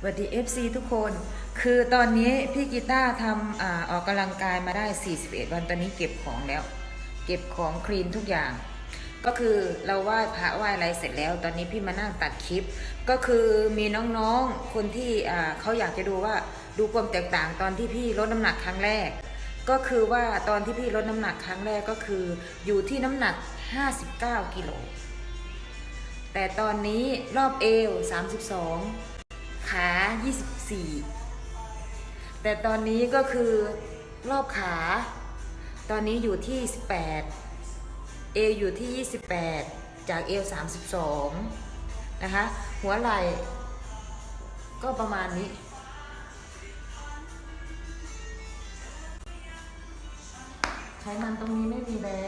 สวัสดี FC ทุกคน คือตอนนี้พี่กีตาร์ทำอออกกำลังกายมาได้ 41 วันตอนนี้เก็บของแล้ว เก็บของคลีนทุกอย่าง ก็คือเราไหว้พระไหว้อะไรเสร็จแล้ว ตอนนี้พี่มานั่งตัดคลิป ก็คือมีน้องๆ คนที่เขาอยากจะดูว่าดูความแตกต่างตอนที่พี่ลดน้ำหนักครั้งแรก ก็คือว่าตอนที่พี่ลดน้ำหนักครั้งแรกก็คืออยู่ที่น้ำหนัก 59กิโลแต่ตอนนี้รอบเอว 32 24 แต่ตอนนี้ก็คือรอบขา ตอนนี้อยู่ที่ 18 เออยู่ที่ 28 จากเอ32 นะคะ หัวไหล่ก็ประมาณนี้ ไขมันตรงนี้ไม่มีแล้ว